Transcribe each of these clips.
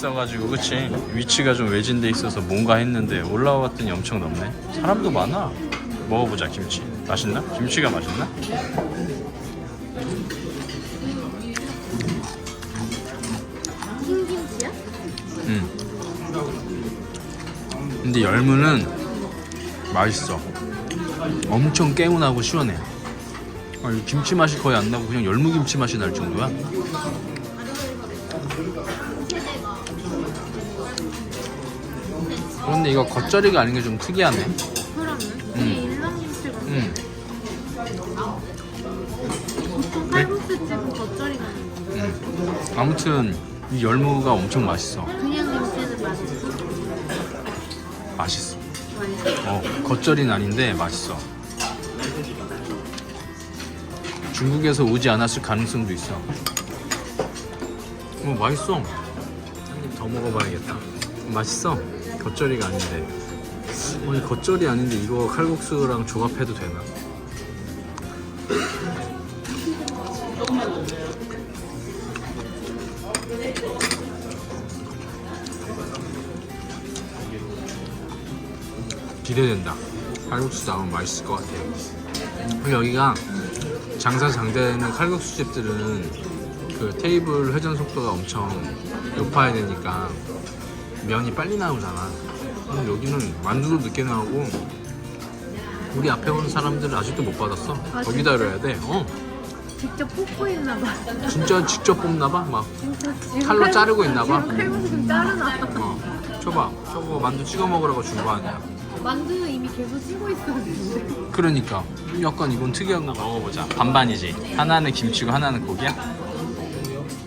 있어가지고 그치? 위치가 좀 외진데 있어서 뭔가 했는데 올라와 봤더니 엄청 넓네. 사람도 많아. 먹어보자 김치. 맛있나? 김치가 맛있나? 흰김치야? 응 근데 열무는 맛있어. 엄청 개운하고 시원해. 아, 이 김치 맛이 거의 안 나고 그냥 열무 김치 맛이 날 정도야 그런데 이거 겉절이가 아닌 게 좀 특이하네 음. 보통 칼국수 집은 겉절이가 아니고 음. 아무튼 이 열무가 엄청 맛있어. 그냥 김치는 맛있어? 맛있어. 맛있어? 어, 겉절이는 아닌데 맛있어. 중국에서 오지 않았을 가능성도 있어. 어, 맛있어. 한 입 더 먹어봐야겠다. 맛있어. 겉절이가 아닌데. 어, 이 겉절이 아닌데 이거 칼국수랑 조합해도 되나? 기대된다. 칼국수 나오면 맛있을 것 같아요. 여기가 장사 잘 되는 칼국수 집들은 그 테이블 회전 속도가 엄청 높아야 되니까 면이 빨리 나오잖아. 근데 여기는 만두도 늦게 나오고 우리 앞에 오는 사람들은 아직도 못 받았어. 아, 더 기다려야 돼. 어, 직접 뽑고 있나 봐 진짜 직접 뽑나 봐. 막 진짜 지금 칼로 칼국- 자르고 있나 봐. 지금 칼국수 자르나 봐 어, 줘봐. 저거 만두 찍어 먹으라고 준 거 아니야. 만두는 이미 계속 찌고 있었는데 그러니까 약간 이건 특이한 거 먹어보자 반반이지 하나는 김치고 하나는 고기야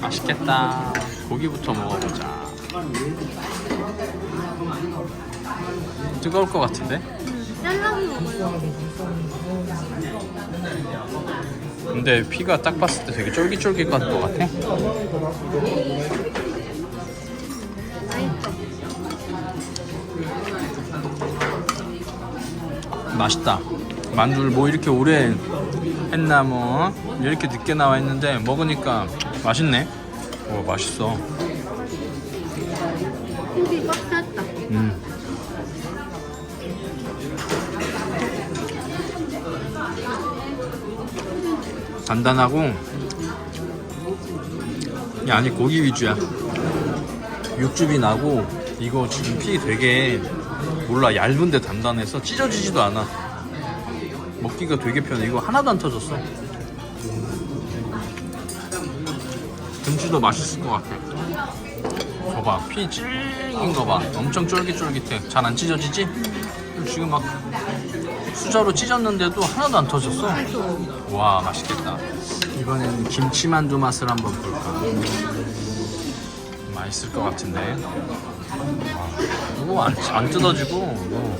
맛있겠다 고기부터 먹어보자 뜨거울 것 같은데? 음, 잘라서 먹으려고 근데 피가 딱 봤을 때 되게 쫄깃쫄깃한 것 같아. 맛있다. 만두를 뭐 이렇게 오래 했나 뭐 이렇게 늦게 나와 있는데 먹으니까 맛있네. 오 맛있어 단단하고 이 아니 고기 위주야. 육즙이 나고 이거 지금 피 되게 몰라 얇은데 단단해서 찢어지지도 않아. 먹기가 되게 편해. 이거 하나도 안 터졌어. 김치도 맛있을 것 같아. 봐봐 피 찔긴 거봐. 엄청 쫄깃쫄깃해. 잘 안 찢어지지? 지금 막 수저로 찢었는데도 하나도 안 터졌어. 와 맛있겠다. 이번에는 김치만두 맛을 한번 볼까? 맛있을 것 같은데. 와, 이거 안, 안 뜯어지고 이거.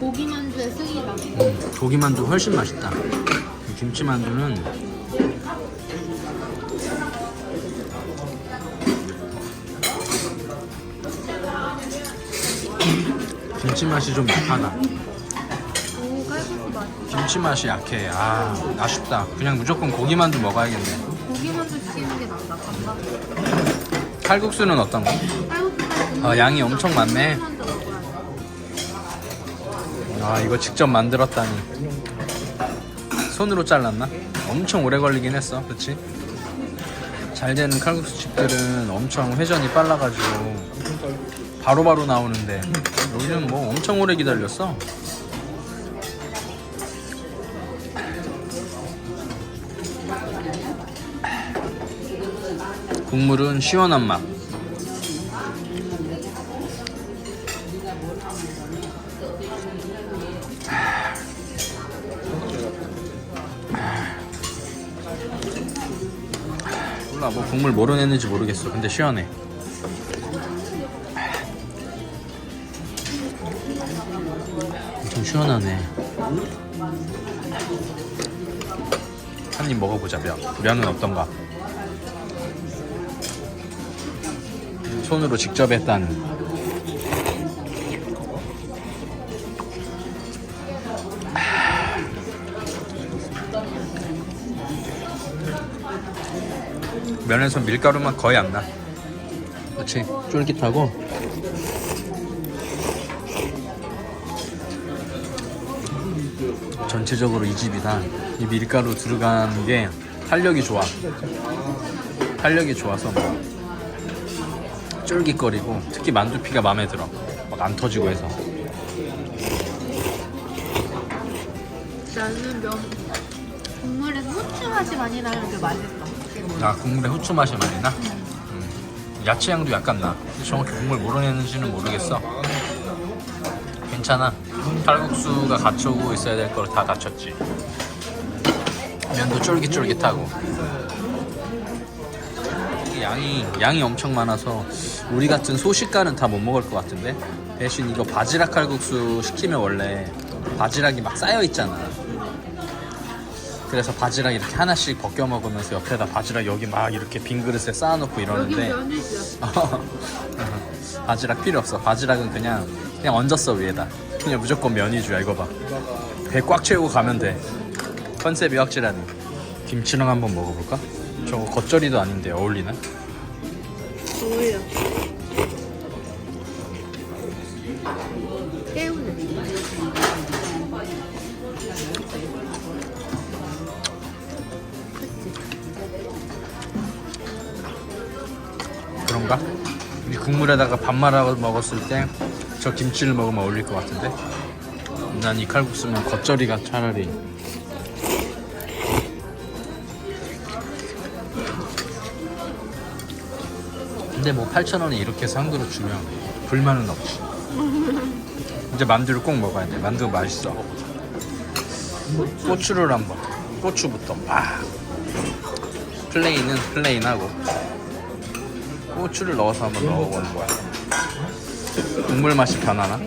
고기 만두의 승이다. 음, 고기만두 훨씬 맛있다. 이 김치만두는 김치 맛이 좀 약하다. 오 칼국수 맛있어 김치 맛이 약해. 아 아쉽다. 그냥 무조건 고기만두 먹어야겠네. 고기 만두 시키는 게 낫다. 반반 칼국수는 어떤가? 칼국수 아, 양이 엄청 많네. 아 이거 직접 만들었다니. 손으로 잘랐나? 엄청 오래 걸리긴 했어. 그치? 잘 되는 칼국수 집들은 엄청 회전이 빨라가지고 바로바로 나오는데. 여기는 뭐 엄청 오래 기다렸어. 국물은 시원한 맛. 몰라 뭐 국물 뭐로 냈는지 모르겠어. 근데 시원해 시원하네. 한 입 먹어보자 면. 면은 어떤가? 손으로 직접 했다는. 면에서 밀가루만 거의 안 나. 그렇지 쫄깃하고 전체적으로 이 집이 다이 밀가루 들어가는 게 탄력이 좋아. 탄력이 좋아서 뭐 쫄깃거리고 특히 만두피가 마음에 들어. 막 안 터지고 해서. 나는 면 국물에서 후추 맛이 많이 나는 게 맛있어. 아 국물에 후추 맛이 많이 나? 음. 야채 향도 약간 나. 정확히 국물 뭐로내는지는 모르겠어. 괜찮아. 칼국수가 갖추고 있어야 될 걸 다 갖췄지. 면도 쫄깃쫄깃하고. 양이 양이 엄청 많아서 우리 같은 소식가는 다 못 먹을 것 같은데 대신 이거 바지락 칼국수 시키면 원래 바지락이 막 쌓여 있잖아. 그래서 바지락 이렇게 하나씩 벗겨 먹으면서 옆에다 바지락 여기 막 이렇게 빈 그릇에 쌓아놓고 이러는데. 바지락 필요 없어. 바지락은 그냥 그냥 얹었어 위에다. 그냥 무조건 면이주야 이거 봐. 배 꽉 채우고 가면 돼. 컨셉이 확실하네. 김치랑 한번 먹어볼까? 저거 겉절이도 아닌데 어울리나? 어울려. 깨우네. 그런가? 이 국물에다가 밥 말아 먹었을 때 저 김치를 먹으면 어울릴 것 같은데? 난 이 칼국수면 겉절이가 차라리. 근데 뭐 8,000원에 이렇게 해서 한 그릇 주면 불만은 없지. 이제 만두를 꼭 먹어야 돼. 만두 맛있어. 고추를 한번. 고추부터 막 플레인은 플레인하고. 고추를 넣어서 한번 넣어보는 거야. 국물 맛이 변하나?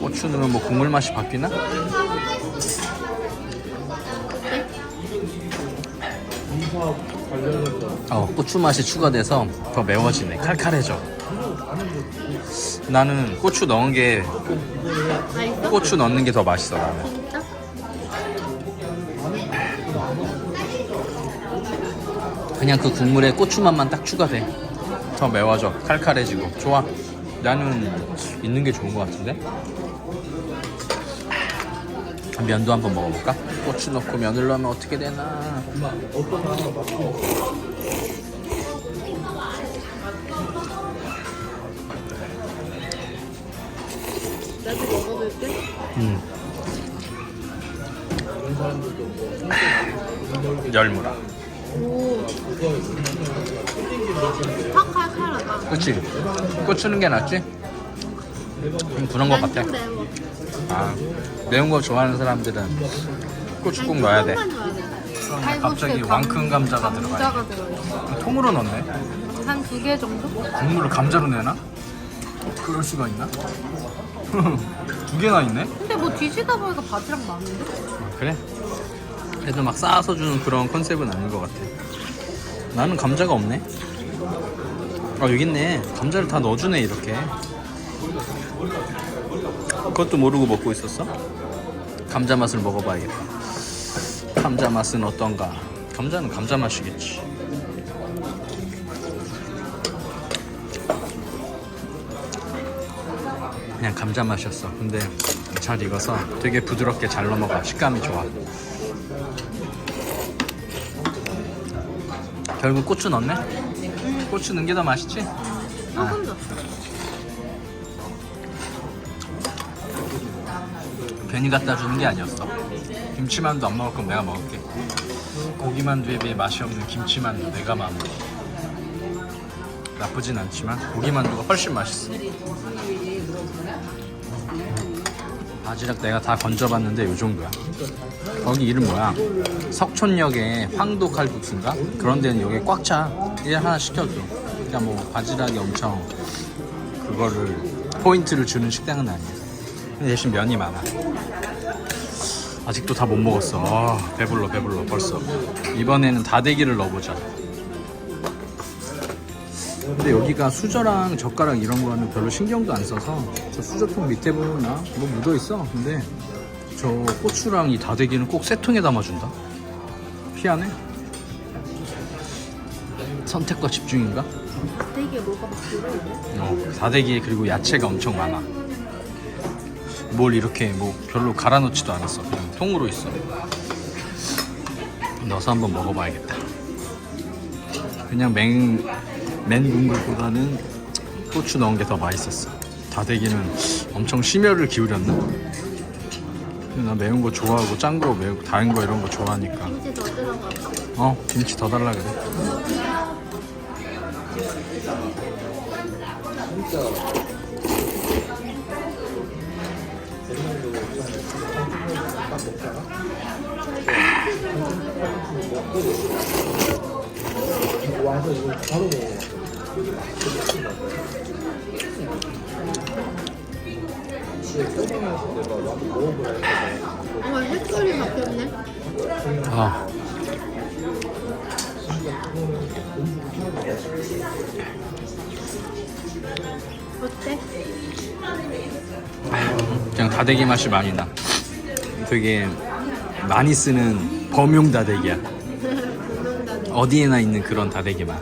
고추 넣으면 뭐 국물 맛이 바뀌나? 어, 고추 맛이 추가돼서 더 매워지네. 칼칼해져. 나는 고추 넣은 게? 고추 넣는 게 더 맛있어 나는. 그냥 그 국물에 고추 맛만 딱 추가돼. 더 매워져. 칼칼해지고. 좋아. 나는 있는 게 좋은 것 같은데. 면도 한번 먹어볼까? 고추 넣고 면을 넣으면 어떻게 되나? 음. 열무라. 오. 확 칼칼하다. 그치? 고추는 게 낫지? 좀 그런 것 같아. 매워. 아, 매운 거 좋아하는 사람들은 고추 꼭 넣어야 돼. 돼. 아, 갑자기 왕큰 감자가 들어가요. 감자가 들어있어. 통으로 넣네. 한 두 개 정도? 국물을 감자로 내나? 그럴 수가 있나? 두 개나 있네? 근데 뭐 뒤지다 보니까 바지락 많은데? 아, 그래? 그래도 막 쌓아서 주는 그런 컨셉은 아닌 것 같아. 나는 감자가 없네. 아 여기 있네. 감자를 다 넣어주네 이렇게. 그것도 모르고 먹고 있었어? 감자 맛을 먹어봐야겠다. 감자 맛은 어떤가? 감자는 감자 맛이겠지. 그냥 감자 맛이었어. 근데 잘 익어서 되게 부드럽게 잘 넘어가. 식감이 좋아. 결국 고추 넣네? 고추 넣은 게더 맛있지? 더. 괜히 갖다 주는 게 아니었어. 김치만두 안 먹을 건 내가 먹을게. 고기만두에 비해 맛이 없는 김치만두 내가 마무리. 나쁘진 않지만 고기만두가 훨씬 맛있어. 바지락 내가 다 건져봤는데 요 정도야. 거기 이름 뭐야? 석촌역에 황도 칼국수인가? 그런 데는 여기 꽉 차. 이제 하나 시켜줘. 그러니까 뭐 바지락이 엄청 그거를 포인트를 주는 식당은 아니야. 근데 대신 면이 많아. 아직도 다 못 먹었어. 아, 배불러 배불러 벌써. 이번에는 다대기를 넣어보자. 근데 여기가 수저랑 젓가락 이런 거는 별로 신경도 안 써서 저 수저통 밑에 보나 뭐 묻어 있어. 근데 저 고추랑 이 다대기는 꼭 세 통에 담아준다. 희한해. 선택과 집중인가? 되게 뭐가 막 들어있네. 어, 다대기에 그리고 야채가 엄청 많아. 뭘 이렇게 뭐 별로 갈아놓지도 않았어. 그냥 통으로 있어. 넣어서 한번 먹어봐야겠다. 그냥 맹, 맨 국물보다는 고추 넣은 게 더 맛있었어. 다대기는 엄청 심혈을 기울였나? 근데 나 매운 거 좋아하고 짠 거 매우 단거 이런 거 좋아하니까. 김치 더 들어가. 어 김치 더 달라 그래. 와, 색깔이 바뀌었네. 아 어때? 그냥 다대기 맛이 많이 나. 되게 많이 쓰는 범용 다대기야. 어디에나 있는 그런 다대기 맛.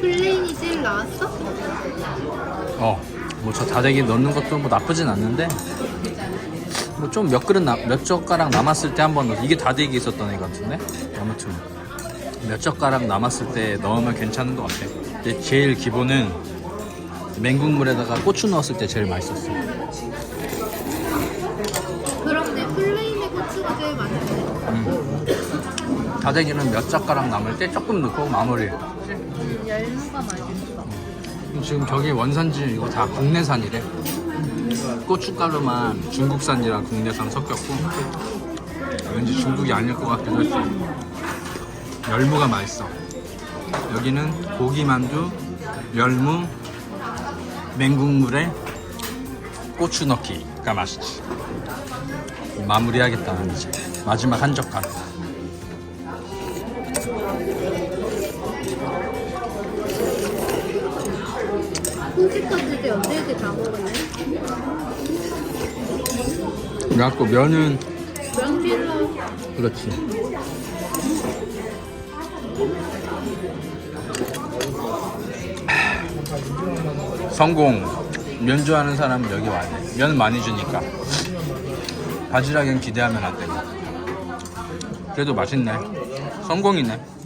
플레인이 제일 나왔어? 어, 뭐 저 다대기 넣는 것도 뭐 나쁘진 않는데 뭐 좀 몇 그릇 나, 몇 젓가락 남았을 때 한번 넣어. 이게 다대기 있었던 애 같은데 아무튼 몇 젓가락 남았을 때 넣으면 괜찮은 것 같아. 근데 제일 기본은 맹국물에다가 고추 넣었을 때 제일 맛있었어. 다대기는 몇 젓가락 남을 때 조금 넣고 마무리. 음, 열무가 맛있어. 지금 저기 원산지 이거 다 국내산이래. 고춧가루만 중국산이랑 국내산 섞였고 왠지 중국이 아닐 것 같기도 했어. 열무가 맛있어. 여기는 고기 만두, 열무, 맹국물에 고추 넣기가 맛있지. 마무리하겠다 이제 마지막 한 젓갈. 다 먹었네? 그래갖고 면은 명필로 그렇지. 성공. 면 좋아하는 사람 은 여기 와야 돼. 면 많이 주니까. 바지락엔 기대하면 안 되고. 그래도 맛있네. 성공이네.